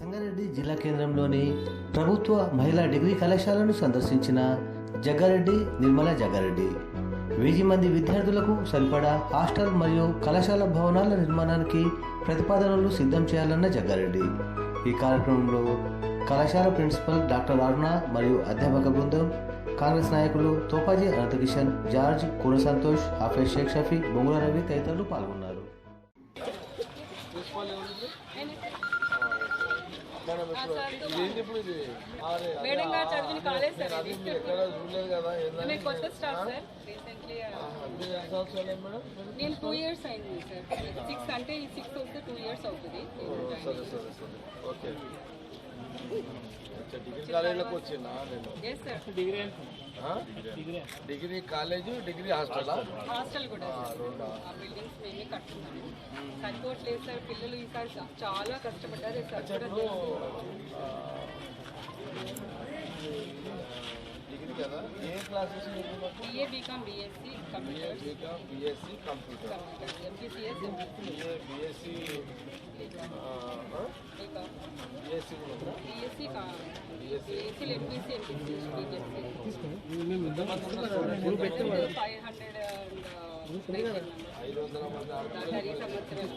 సంగారెడ్డి జిల్లా కేంద్రంలోని ప్రభుత్వ మహిళా డిగ్రీ కళాశాలను సందర్శించిన జగ్గారెడ్డి నిర్మల జగ్గారెడ్డి. వెయ్యి మంది విద్యార్థులకు సరిపడా హాస్టల్ మరియు కళాశాల భవనాల నిర్మాణానికి ప్రతిపాదనలు సిద్ధం చేయాలన్న జగ్గారెడ్డి. ఈ కార్యక్రమంలో కళాశాల ప్రిన్సిపల్ డాక్టర్ అరుణ మరియు అధ్యాపక బృందం కాంగ్రెస్ నాయకులు తోపాజీ అనంతకిషన్ జార్జ్ కుర సంతోష్ హాఫేజ్ షేక్ షఫీ బొంగుల రవి తదితరులు పాల్గొన్నారు. మేడం గారు ఆ, చదివిన అదే, కాలేజ్ నేను సార్ అది ఇది. మీరు ఎక్కడ చూడలేదు కదా ఏందని నేను కొత్త స్టాఫ్ సార్ రీసెంట్లీ మీరు ఎంత సంవత్సరాలు అయింది మేడం మీరు? నేను టూ ఇయర్స్ అయింది సార్ సిక్స్ అంటే ఈ సిక్స్ వస్తే టూ ఇయర్స్ అవుతుంది ఓ, సరే సరే సరే ఓకే అచ్చా, డిగ్రీ కాలేజీలోకి వచ్చిందా నేను? డిగ్రీ కాలేజ్ డిగ్రీ హాస్టలా? హాస్టల్. కూడా. ఆ బిల్డింగ్స్ మేమే కట్టుకున్నాము. సరిపోవట్లేదు సార్. పిల్లలు ఈసారి చాలా కష్టపడ్డారు. సార్ ఇప్పుడు కదా ఏ classes BA BCom BSc computer BSc computer MPCS BA BSc BCom BSc కూడా ఉందా BSc BSc BSc MPC MPC five hundred ఐదు వందల మంది ఆడపిల్లలు ఈ సంవత్సరం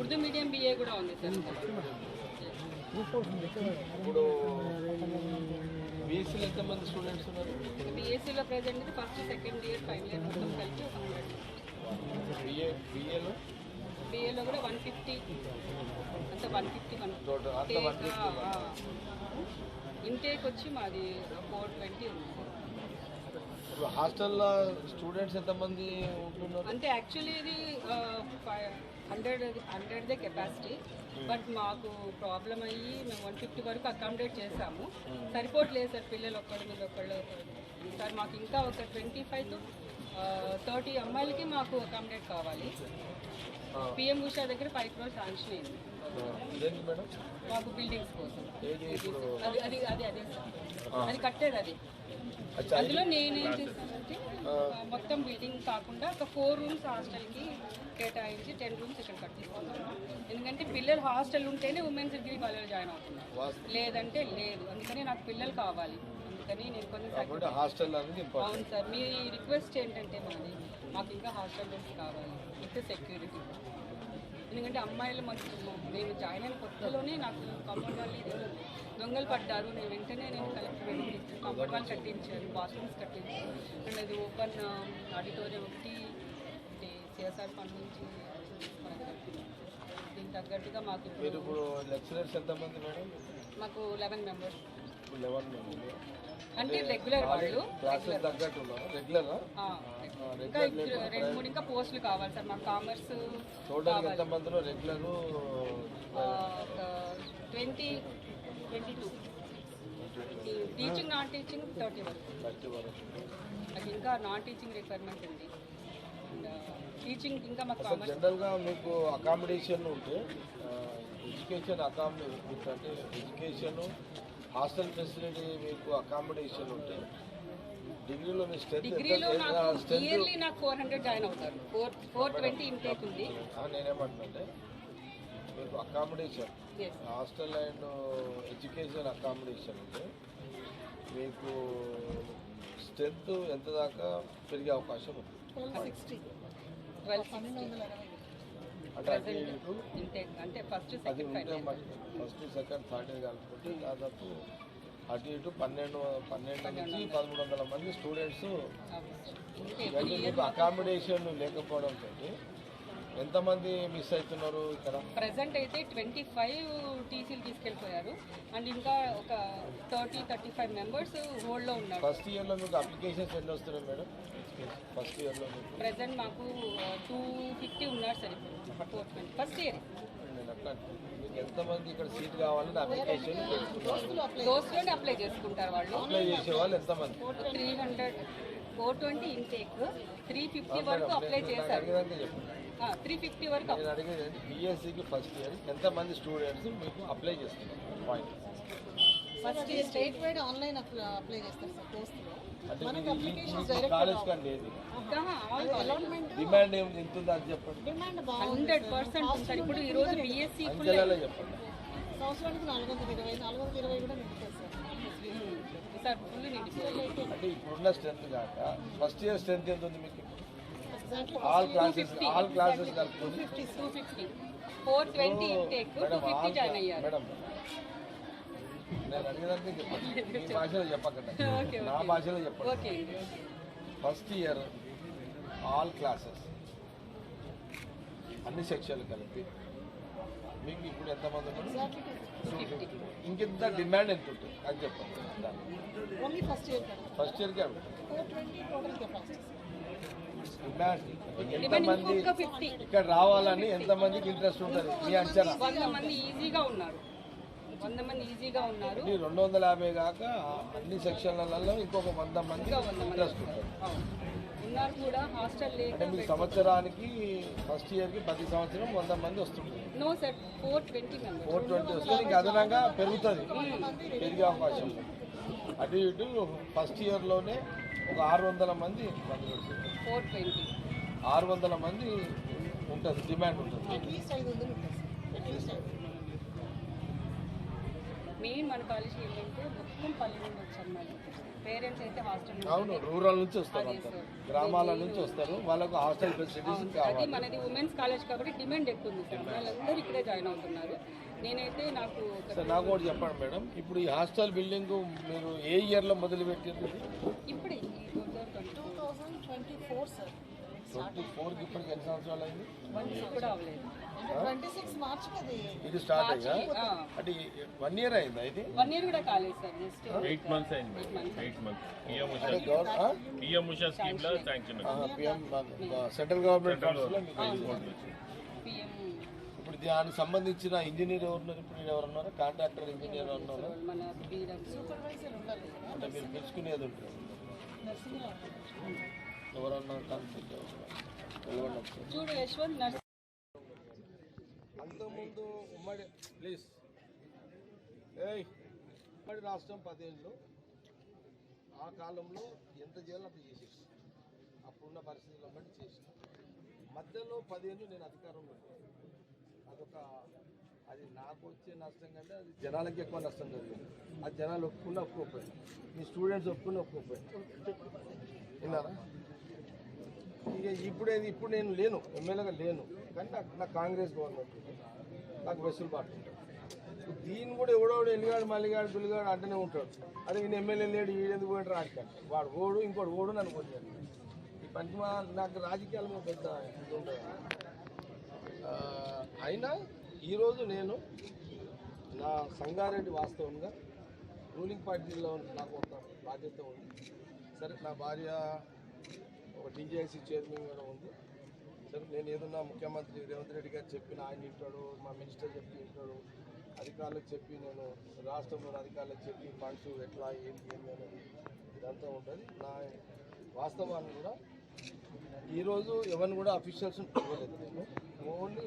ఉర్దూ మీడియం బిఏ కూడా ఉంది సార్ ఇప్పుడు బీఎస్సీలో ఎంతమంది స్టూడెంట్స్ ఉన్నారు? బీఎస్సీలో present first second year final year మొత్తం కలిపి ఒక హండ్రెడ్ బిఏ బిఏలో బిఏలో కూడా వన్ ఫిఫ్టీ అంత వన్ ఫిఫ్టీ వన్ ఇంటేక్ వచ్చి మాది ఫోర్ ట్వంటీ ఉంది. ఇప్పుడు హాస్టల్లో స్టూడెంట్స్ ఎంతమంది ఉంటున్నారు? అంటే యాక్చువల్లీ ఇది హండ్రెడ్ హండ్రెడ్దే కెపాసిటీ. బట్ మాకు ప్రాబ్లం అయ్యి మేము వన్ ఫిఫ్టీ వరకు అకామిడేట్ చేసాము సరిపోవట్లేదు సార్ పిల్లలు ఒక్కడి మీద ఒకళ్ళు సార్ మాకు ఇంకా ఒక ట్వంటీ ఫైవ్ టు థర్టీ అమ్మాయిలకి మాకు అకామిడేట్ కావాలి. పిఎం ఉషా దగ్గర ఫైవ్ క్రోర్ శాంక్షన్ అయింది. మాకు బిల్డింగ్స్ కోసం. అది అది అది అదే సార్. అది కట్టేది అది. అందులో నేనేం చేస్తానంటే ఆ, మొత్తం బిల్డింగ్ కాకుండా ఒక ఫోర్ రూమ్స్ హాస్టల్కి కేటాయించి టెన్ రూమ్స్ ఇక్కడ కట్టిస్తున్నాను ఎందుకంటే పిల్లలు హాస్టల్ ఉంటేనే ఉమెన్స్ డిగ్రీ కాలేజ్ జాయిన్ అవుతున్నారు. లేదంటే లేదు. అందుకని నాకు పిల్లలు కావాలి. అందుకని నేను కొన్ని కాబట్టి హాస్టల్ అవును సార్. మీ రిక్వెస్ట్ ఏంటంటే మాది మాకు ఇంకా హాస్టల్ రూమ్స్ కావాలి. విత్ సెక్యూరిటీ ఎందుకంటే అమ్మాయిలు మాకు నేను జాయిన్ అయిన కొత్తలోనే నాకు కంపౌండ్ వాళ్ళు దొంగలు పడ్డారు. నేను వెంటనే నేను కలెక్టర్ వెళ్ళి కంపౌండ్ వాళ్ళు కట్టించారు బాత్రూమ్స్ కట్టించారు. అండ్ అది ఓపెన్ ఆడిటోరియం ఒకటి సిఎస్ఆర్ ఫండ్ నుంచి. దీనికి తగ్గట్టుగా మాకు మీరు ఇప్పుడు ఇప్పుడు లెక్చరర్స్ ఎంతమంది మేడం? మాకు లెవెన్ మెంబర్స్ ఇప్పుడు లెవెన్ అంటే రెగ్యులర్ వాళ్ళు? క్లాసెస్ తగ్గట్టు ఉన్నారు. రెగ్యులరా ఇంకా రెండు మూడు ఇంకా పోస్టులు కావాలి సార్ మాకు commerce total ఎంతమందిలో regular twenty twenty two teaching non teaching thirty వరకు. నాకు ఇంకా నాన్ టీచింగ్ రిక్వైర్మెంట్ ఉంది టీచింగ్ ఇంకా మాకు కామర్స్ జనరల్గా మీకు అకామిడేషన్ ఉంటే ఎడ్యుకేషన్ అకామిడేషన్ అంటే ఎడ్యుకేషన్ హాస్టల్ ఫెసిలిటీ మీకు అకామిడేషన్ ఉంటే డిగ్రీలో మీ స్ట్రెంత్ డిగ్రీలో నాకు ఇయర్లీ నాకు ఫోర్ హండ్రెడ్ జాయిన్ అవుతారు. ఫోర్ ఫోర్ ట్వంటీ ఇంటేక్ ఉంది. నేనేమంటున్నాంటే మీకు accommodation hostel and education accommodation ఉంటే మీకు స్ట్రెంత్ ఎంత దాకా పెరిగే అవకాశం ఉంది? సిక్స్టీ ట్వెల్వ్ అంటే first second first second third year కలుపుకుంటే దాదాపు అటు ఇటు పన్నెండు పన్నెండు నుంచి పదమూడు వందల మంది స్టూడెంట్స్ అకామిడేషన్ లేకపోవడంతో ఎంతమంది మిస్ అవుతున్నారు ఇక్కడ? ప్రజెంట్ అయితే ట్వంటీ ఫైవ్ టీసీలు తీసుకెళ్ళిపోయారు. అండ్ ఇంకా ఒక థర్టీ థర్టీ ఫైవ్ మెంబర్స్ హోల్డ్లో ఉన్నారు. ఫస్ట్ ఇయర్లో మీకు అప్లికేషన్స్ ఎన్ని వస్తున్నాయి మేడం ఫస్ట్ ఇయర్లో ప్రజెంట్ మాకు. టూ ఫిఫ్టీ ఉన్నారు సార్ ఇప్పుడు. First year. మీకు ఎంతమంది ఇక్కడ సీట్ కావాలని అప్లికేషన్ దోస్లోనే అప్లై చేసుకుంటారు వాళ్ళు. అప్లై చేసే వాళ్ళు ఎంతమంది? Three hundred four twenty intake three fifty వరకు అప్లై చేశారు. త్రీ ఫిఫ్టీ వరకు. నేను అడిగేది బీఎస్సీకి ఫస్ట్ ఇయర్ ఎంతమంది స్టూడెంట్స్ మీకు అప్లై చేస్తున్నారు? పాయింట్ ఫస్ట్ ఈ స్టేట్ వైడ్ ఆన్లైన్ అప్లై చేస్తారు సార్ అంటే మనకి అప్లికేషన్స్ డైరెక్ట్ కాలేజ్ కానీ లేదు అలాట్మెంట్ డిమాండ్ ఏమి ఎంత ఉందో అది చెప్పండి. డిమాండ్ బాగుంది హండ్రెడ్ పర్సెంట్ సార్. ఇప్పుడు ఈరోజు బీఎస్సీ ఫుల్ అంచెలలో చెప్పండి సంవత్సరానికి నాలుగు వందల ఇరవై నాలుగు వందల ఇరవై కూడా నింపుతారు సార్. ఈసారి ఫుల్ అంటే ఇప్పుడున్న స్ట్రెంత్ కాక ఫస్ట్ ఇయర్ స్ట్రెంత్ ఎంత ఉంది మీకు? Exactly all classes all classes కలుపుకొని two fifty four twenty intake two madam fifty all join అయ్యారు మేడం నేను అడిగేదానికి చెప్పండి మీ భాషలో చెప్పకండి ఓకే నా భాషలో చెప్పండి okay first year all classes అన్ని సెక్షన్లు కలిపి. మీకు ఇప్పుడు ఎంతమంది ఉన్నారు? ఎగ్జాక్ట్లీ టూ ఫిఫ్టీ ఇంకెంత డిమాండ్ ఎంత ఉంటుంది? అది చెప్పండి. దాన్ని ఓన్లీ ఫస్ట్ ఇయర్ కదా ఫస్ట్ ఇయర్కి అడుగుతాను four twenty total capacity demand demand ఎంతమంది ఇక్కడ రావాలని ఎంతమందికి ఇంట్రెస్ట్ ఉంటుంది? మీ అంచనా. వంద మంది ఈజీగా ఉన్నారు. వంద మంది ఈజీగా ఉన్నారు. రెండు వందల యాభై కాక అన్ని సెక్షన్లలో ఇంకొక వంద మంది ఇంట్రెస్ట్ ఉంటుంది. అవును. ఉన్నారు కూడా హాస్టల్ లేక అంటే మీకు సంవత్సరానికి ఫస్ట్ ఇయర్కి ప్రతి సంవత్సరం వంద మంది వస్తుంది no sir four twenty four twenty వస్తే ఇంకా అదనంగా పెరుగుతుంది. పెరిగే అవకాశం. అటు ఇటు ఫస్ట్ ఇయర్లోనే ఒక ఆరు వందల మంది ఆరు వందల మంది ఉంటుంది డిమాండ్ ఉంటుంది. మెయిన్ మన కాలేజ్ ఏంటంటే మొత్తం పల్లె నుండి వచ్చారు పేరెంట్స్ అయితే హాస్టల్ అవును రూరల్ నుంచి వస్తారు. గ్రామాల నుంచి వస్తారు వాళ్ళకు హాస్టల్ ఫెసిలిటీస్ అది మనది ఉమెన్స్ కాలేజ్ కాబట్టి డిమాండ్ ఎక్కువ ఉంది సార్ వాళ్ళందరూ ఇక్కడే జాయిన్ అవుతున్నారు. నేనైతే నాకు ఒక- సార్ నాకు ఒకటి చెప్పండి మేడం. ఇప్పుడు ఈ హాస్టల్ బిల్డింగ్ మీరు ఏ ఇయర్లో మొదలు పెట్టారు ఇప్పుడే టూ థౌజండ్ ట్వంటీ. ఫోర్ సార్. ట్వంటీ ఫోర్కి ఇప్పటికి ఎన్ని సంవత్సరాలు అయింది? కూడా అవ్వలేదు. ట్వంటీ సిక్స్ మార్చ్కి అది ఇది స్టార్ట్ అయ్యా? అంటే వన్ ఇయర్ అయిందా ఇది? వన్ ఇయర్ కూడా కాలేదు సార్. జస్ట్ ఎయిట్ మంత్స్ అయింది eight months PM Usha PM Usha స్కీమ్లో శాంక్షన్ పిఎం సెంట్రల్ గవర్నమెంట్ మీకు దానికి సంబంధించిన ఇంజనీర్ ఎవరున్నారు? ఇప్పుడు ఎవరున్నారు? కాంట్రాక్టర్ ఇంజనీర్ కదా. అంటే మీరు పిలుచుకునేది ఉంటుంది ఎవరన్నా నర్స్ అంతకుముందు ఉమ్మడి ప్లీజ్. ఏయ్ ఉమ్మడి రాష్ట్రం పదేళ్ళు. ఆ కాలంలో ఎంత చేయాలో అంత చేసేసి. అప్పుడున్న పరిస్థితులను బట్టి చేసిన. మధ్యలో పదేళ్ళు నేను అధికారంలో ఉన్నాను. అదొక అది నాకు వచ్చే నష్టం కంటే అది జనాలకి ఎక్కువ నష్టం జరిగింది అది జనాలు ఒప్పుకున్న ఒప్పుకోపోయారు మీ స్టూడెంట్స్ ఒప్పుకున్న ఒప్పుకోపోయారు విన్నారా? ఇక ఇప్పుడేది ఇప్పుడు నేను లేను ఎమ్మెల్యేగా లేను. కానీ నాకు నా కాంగ్రెస్ గవర్నమెంట్ నాకు వెసులుబాటు ఉంటుంది. దీన్ని కూడా ఎవడోడు ఎల్లిగాడు మల్లిగాడు పిల్లిగాడు అంటూనే ఉంటాడు. అదే ఈయన ఎమ్మెల్యే లేడు ఈడెందుకు పోయిన రాజకీయాలు వాడు ఓడు ఇంకోటి ఓడు నన్ను కొట్టాడు ఈ పంచమ నాకు రాజకీయాల మీద పెద్ద ఇది అయినా ఈరోజు నేను నా సంగారెడ్డి వాస్తవంగా రూలింగ్ పార్టీలో నాకు ఒక బాధ్యత ఉంది. సరే నా భార్య ఒక టీజేఐసీ చైర్మన్ కూడా ఉంది. సరే నేను ఏదన్నా ముఖ్యమంత్రి రేవంత్ రెడ్డి గారు చెప్పిన ఆయన వింటాడు మా మినిస్టర్ చెప్పి వింటాడు అధికారులకు చెప్పి నేను రాష్ట్రంలోని అధికారులకు చెప్పి ఫండ్స్ ఎట్లా ఏంటి ఏంటి అనేది ఇదంతా ఉంటుంది. నా వాస్తవాన్ని కూడా ఈరోజు ఎవరిని కూడా అఫీషియల్స్ ఇవ్వలేదు నేను ఓన్లీ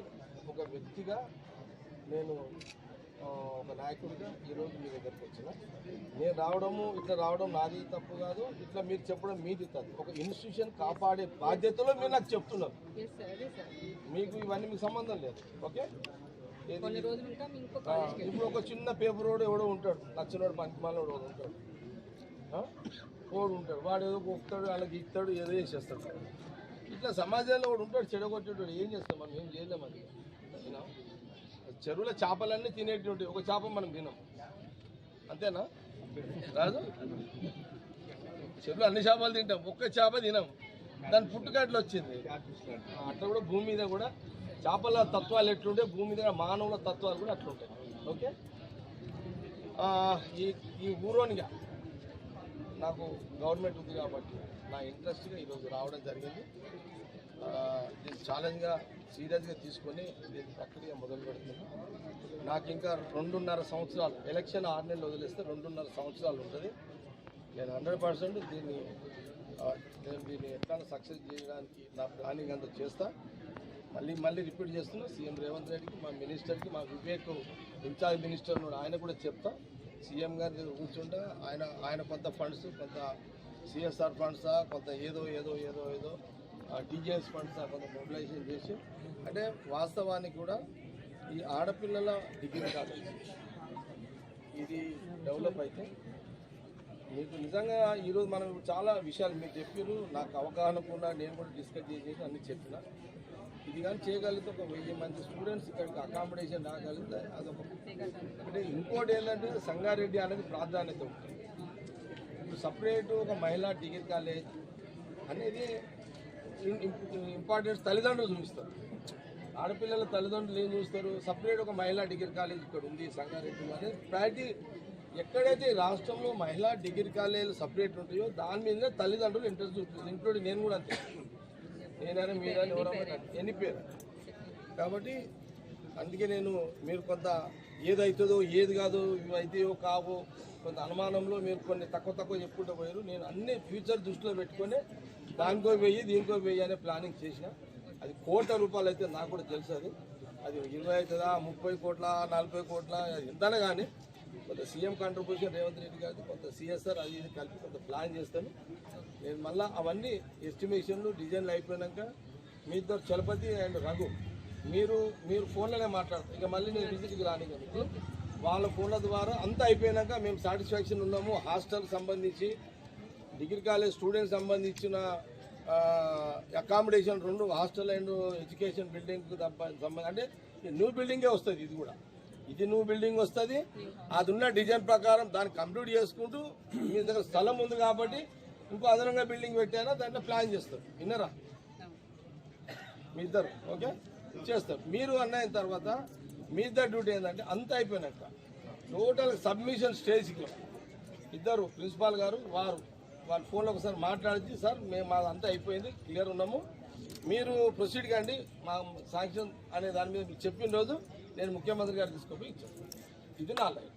ఒక వ్యక్తిగా నేను ఒక నాయకుడిగా ఈరోజు మీ దగ్గరికి వచ్చిన. నేను రావడము ఇట్లా రావడం నాది తప్పు కాదు. ఇట్లా మీరు చెప్పడం మీది తప్పు. ఒక ఇన్స్టిట్యూషన్ కాపాడే బాధ్యతలో మీరు నాకు చెప్తున్నారు. మీకు ఇవన్నీ మీకు సంబంధం లేదు. ఓకే? ఇప్పుడు ఒక చిన్న పేపర్ రోడ్ ఎవడో ఉంటాడు. నచ్చినోడు పంచమాలోడు ఒకడు ఉంటాడు? వాడు ఉంటాడు. వాడు ఏదో ఒక్కడు వాళ్ళకి ఇస్తాడు ఏదో చేసేస్తాడు. ఇట్లా సమాజంలో వాడు ఉంటాడు చెడగొట్టేటాడు. ఏం చేస్తాం మనం? ఏం చేయలేం అది. చెరువుల చేపలన్నీ తినేటువంటి ఒక చేప మనం తినాం. అంతేనా? రాదు చెరువులో అన్ని చేపలు తింటాం. ఒక్క చేప తినం. దాని పుట్టుకట్లు వచ్చింది. అట్లా కూడా భూమి మీద కూడా చేపల తత్వాలు ఎట్లుంటే భూమి మీద మానవుల తత్వాలు కూడా అట్లుంటాయి. ఓకే? ఈ ఈ ఊరోనిగా నాకు గవర్నమెంట్ ఉంది కాబట్టి నా ఇంట్రెస్ట్గా ఈరోజు రావడం జరిగింది. దీన్ని ఛాలెంజ్గా సీరియస్గా తీసుకొని దీన్ని ప్రక్రియ మొదలు పెడుతున్నాను నాకు ఇంకా రెండున్నర సంవత్సరాలు ఎలక్షన్ ఆరు నెలలు వదిలేస్తే రెండున్నర సంవత్సరాలు ఉంటుంది. నేను హండ్రెడ్ పర్సెంట్ దీన్ని నేను దీన్ని ఎట్లా సక్సెస్ చేయడానికి నా ప్లానింగ్ అంతా చేస్తా. మళ్ళీ మళ్ళీ రిపీట్ చేస్తున్నా సీఎం రేవంత్ రెడ్డికి మా మినిస్టర్కి మా వివేక్ ఇన్ఛార్జ్ మినిస్టర్ ఉన్నాడు ఆయన కూడా చెప్తా. సీఎం గారి దగ్గర కూర్చుంటా ఆయన ఆయన కొంత ఫండ్స్ కొంత సిఎస్ఆర్ ఫండ్సా కొంత ఏదో ఏదో ఏదో ఏదో టీజీఎస్ ఫండ్స్ కొంత మొబిలైజేషన్ చేసి అంటే వాస్తవానికి కూడా ఈ ఆడపిల్లల డిగ్రీ కాలేజ్. ఇది డెవలప్ అయితే మీకు నిజంగా ఈరోజు మనం చాలా విషయాలు మీరు చెప్పారు నాకు అవగాహన కూడా నేను కూడా డిస్కస్ చేసేసి అన్ని చెప్పిన. ఇది కానీ చేయగలిగితే ఒక వెయ్యి మంది స్టూడెంట్స్ ఇక్కడికి అకామిడేషన్ రాగలిగితే అదొక అంటే ఇంకోటి ఏంటంటే సంగారెడ్డి అనేది ప్రాధాన్యత ఉంటుంది. ఇప్పుడు సపరేట్ ఒక మహిళా డిగ్రీ కాలేజ్ అనేది ఇంపార్టెన్స్ తల్లిదండ్రులు చూపిస్తారు. ఆడపిల్లల తల్లిదండ్రులు ఏం చూస్తారు? సపరేట్ ఒక మహిళా డిగ్రీ కాలేజ్ ఇక్కడ ఉంది సంగారెడ్డి అనేది ప్రయారిటీ ఎక్కడైతే రాష్ట్రంలో మహిళా డిగ్రీ కాలేజీలు సపరేట్ ఉంటాయో దాని మీద తల్లిదండ్రులు ఇంట్రెస్ట్ చూపిస్తారు. ఇంక్లూడింగ్ నేను కూడా అంతే. నేనైనా మీరైనా ఎవరైనా ఎన్ని పేరు? కాబట్టి అందుకే నేను మీరు కొంత ఏదవుతుందో ఏది కాదో ఇవి అవుతాయో కావో కొంత అనుమానంలో మీరు కొన్ని తక్కువ తక్కువ చెప్పుకుంటూ పోయారు. నేను అన్ని ఫ్యూచర్ దృష్టిలో పెట్టుకొని దానికో వెయ్యి దీనికో వెయ్యి అనే ప్లానింగ్ చేసిన. అది కోట్ల రూపాయలు అయితే నాకు కూడా తెలుసు అది. అది ఇరవై అవుతుందా ముప్పై కోట్ల నలభై కోట్ల ఎంతనే కానీ కొంత సీఎం కాంట్రిబ్యూషన్ రేవంత్ రెడ్డి గారిది కొంత సిఎస్ఆర్ అది ఇది కలిపి కొంత ప్లాన్ చేస్తాను. నేను మళ్ళీ అవన్నీ ఎస్టిమేషన్లు డిజైన్లు అయిపోయినాక మీ ఇద్దరు చలపతి అండ్ రఘు మీరు మీరు ఫోన్లోనే మాట్లాడతారు. ఇక మళ్ళీ నేను విజిట్కి రాని వాళ్ళ ఫోన్ల ద్వారా అంతా అయిపోయినాక మేము సాటిస్ఫాక్షన్ ఉన్నాము. హాస్టల్ సంబంధించి డిగ్రీ కాలేజ్ స్టూడెంట్స్ సంబంధించిన అకామిడేషన్ రెండు హాస్టల్ అండ్ ఎడ్యుకేషన్ బిల్డింగ్ సంబంధం అంటే న్యూ బిల్డింగే వస్తుంది ఇది కూడా. ఇది న్యూ బిల్డింగ్ వస్తుంది. అది ఉన్న డిజైన్ ప్రకారం దాన్ని కంప్లీట్ చేసుకుంటూ మీ దగ్గర స్థలం ఉంది కాబట్టి ఇంకో అదనంగా బిల్డింగ్ పెట్టారా దాంట్లో ప్లాన్ చేస్తారు. విన్నరా? మీ ఇద్దరు ఓకే? చేస్తారు. మీరు అన్నైన తర్వాత మీ ఇద్దరు డ్యూటీ ఏంటంటే అంత అయిపోయినాక టోటల్ సబ్మిషన్ స్టేజ్కి ఇద్దరు ప్రిన్సిపాల్ గారు వారు. వాళ్ళ ఫోన్లో ఒకసారి మాట్లాడి సార్ మేము మాది అంతా అయిపోయింది క్లియర్ ఉన్నాము. మీరు ప్రొసీడ్ కండి మా శాంక్షన్ అనే దాని మీద మీకు చెప్పిన రోజు నేను ముఖ్యమంత్రి గారు తీసుకొని ఇచ్చాను. ఇది నా యూ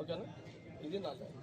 ఓకేనా? ఇది నా లైన్.